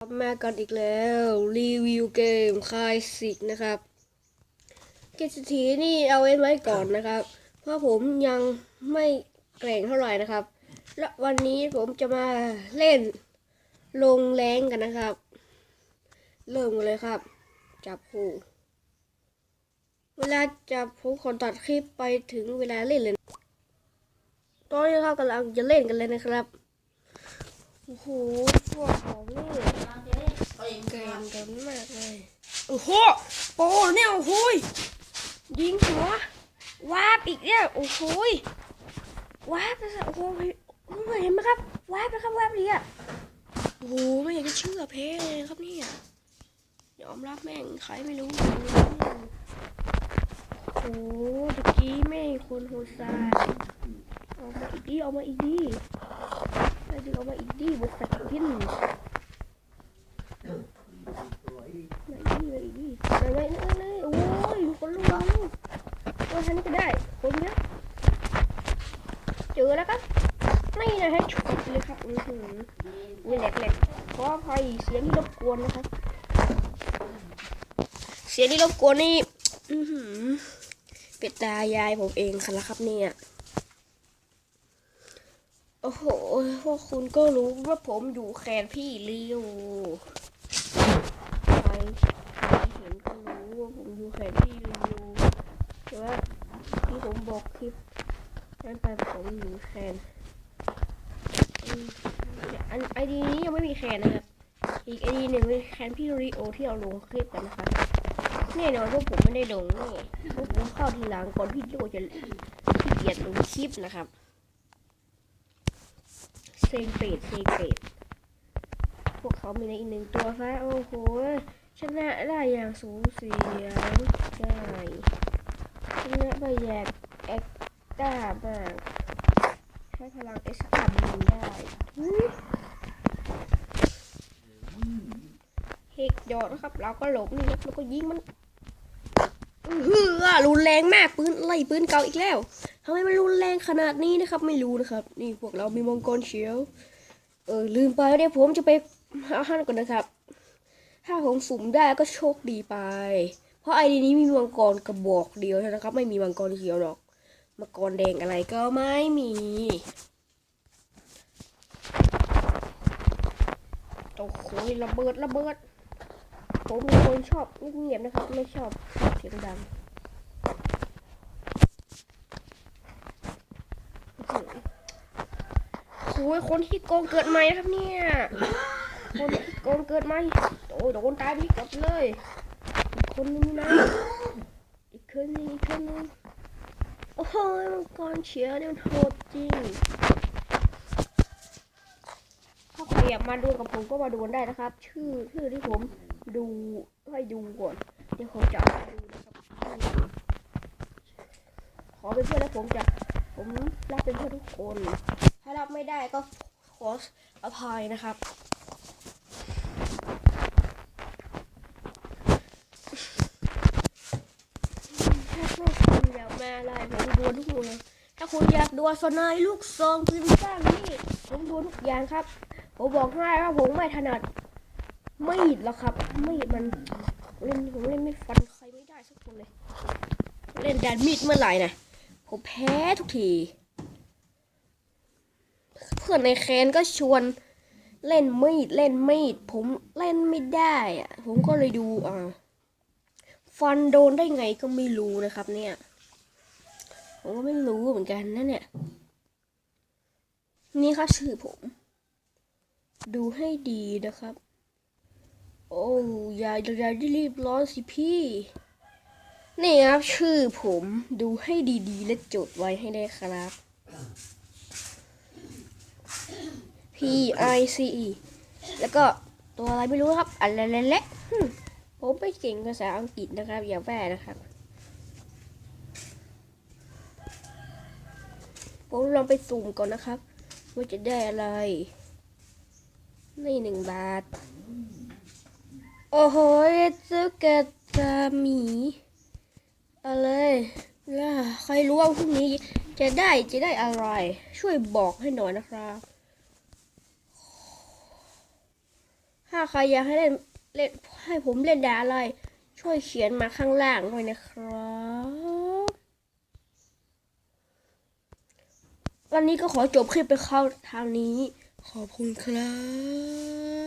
ครับมากันอีกแล้วรีวิวเกมคลายสิกนะครับเกมสถีนี่เอาไว้ไว้ก่อนนะครับ เพราะผมยังไม่แกร่งเท่าไหร่นะครับ และวันนี้ผมจะมาเล่นลงแรงกันนะครับ เริ่มกันเลยครับ จับคู่ เวลาจับผมขอตัดคลิปไปถึงเวลาเล่นเลยตอนนี้ครับกำลังจะเล่นกันเลยนะครับ โอ้โหพวกของนี่เก่งกันมากเลย โอ้โหโปเนี่ยโอ้โหยยิงหัววาบอีกเนี่ยโอ้โหยวาบไปซะโอ้โหเห็นไหมครับวาบนะครับวาบเลยอะโอ้โหไม่อยากจะเชื่อเพเลยครับเนี่ยยอมรับแม่งใครไม่รู้โอ้โหตะกี้แม่งคนโหดซาออกมาอีกดีออกมาอีกดี ดึงออกมาอีกดิบวกใส่กินไหนดิไหนดิไหนไหนไหนโอ้ยคนลุงโอ้ยทันนี้ก็ได้คนเยอะเจอแล้วครับไม่นะฮะฉุดเลยครับอือหืออุ้ยแหลกแหลกขออภัยเสียงที่รบกวนนะครับ เสียงที่รบกวนนี่อือหือเป็ดตายายผมเองค่ะละครับเนี่ย โอ้โห พวกคุณก็รู้ว่าผมอยู่แคนพี่ลิวใครใครเห็นก็รู้ว่าผมอยู่แคนพี่ลิวแต่ว่าที่ผมบอกคลิปนั้นไปผมอยู่แคนอันไอดีนี้ยังไม่มีแคนนะครับ อีกไอดีหนึ่งเป็นแคนพี่ริโอที่เราลงคลิปกันนะคะแน่นอนว่าผมไม่ได้ลงแน่พวกผมเข้าทีหลังก่อนพี่โอจะขี้เกียจลงคลิปนะครับ เซงเปรตเซงเปรตพวกเขามีในอีกหนึ่งตัวซะโอ้โหชนะได้อย่างสูสียงได้ชนะไปอย่างเอ็กต้ามากใช้พลังเอ็กตร้าบินได้เฮกยอดนะครับ เราก็หลบนี่ครับแล้วก็ยิงมัน อื้อหือรุนแรงมากปืนไล่ปืนเก่าอีกแล้วทำไมมันรุนแรงขนาดนี้นะครับ ไม่รู้นะครับ นี่พวกเรามีมังกรเขียว เออลืมไปเดี๋ยวผมจะไปหาอาหารก่อนนะครับ ถ้าผมสุ่มได้ก็โชคดีไป เพราะไอดีนี้มีมังกรกระบอกเดียวนั้นครับ ไม่มีมังกรเขียวหรอกมังกรแดงอะไรก็ไม่มีโอ้โหระเบิดระเบิด ผมเป็นคนชอบเงียบๆนะครับ ไม่ชอบเสียงดังโอ้ยคนที่โกงเกิดใหม่ครับเนี่ยคนที่โกงเกิดใหม่โอ้ยโดนตายไปกลับเลยอีกคนนึงนะอีกคนนึงอีกคนนึงโอ้โหมังกรเชียร์เนี่ยมันโหดจริงถ้าใครอยากมาดูกับผมก็มาดูกันได้นะครับ ชื่อชื่อที่ผม ดูให้ดูก่อน เดี๋ยวผมจะเอามาดูนะครับขอเป็นเพื่อนแล้วผมจะ ผมรับเป็นเพื่อนทุกคน ถ้ารับไม่ได้ก็ขออภัยนะครับถ้าพวกคุณอยากมาอะไรผมดวลทุกอย่างถ้าคุณอยากดวลสนายลูกซองปืนสั้นนี่ผมดวลทุกอย่างครับ ผมบอกให้ว่าผมไม่ถนัด ไม่ดหรอกครับ ไม่ดมันเล่นผมเล่นไม่ฟันใครไม่ได้สักคนเลย เล่นดานมีดเมื่อไหร่นะผมแพ้ทุกที เพื่อนในแคนก็ชวนเล่นมีดเล่นมีด ผมเล่นไม่ได้อะผมก็เลยดูอ่าฟันโดนได้ไงก็ไม่รู้นะครับเนี่ย ผมก็ไม่รู้เหมือนกันนะเนี่ย นี่ครับชื่อผม ดูให้ดีนะครับ อย่าอย่ารีบร้อนสิพี่ นี่ครับชื่อผมดูให้ดีๆ และจดไว้ให้ได้ครับ P I C E แล้วก็ตัวอะไรไม่รู้ครับ อะไรเละๆผมไม่เก่งภาษาอังกฤษนะครับ อย่าแว่นะครับ ผมลองไปสุ่มก่อนนะครับ ว่าจะได้อะไร นี่หนึ่งบาท โอ้โหเจ้าแกะตาหมีอะไรล่ะใครรู้ว่าพรุ่งนี้จะได้จะได้อะไร ช่วยบอกให้หน่อยนะครับ ถ้าใครอยากให้เล่นเล่นให้ผมเล่นดาอะไร ช่วยเขียนมาข้างล่างด้วยนะครับ วันนี้ก็ขอจบคลิปไปเข้าทางนี้ ขอบคุณครับ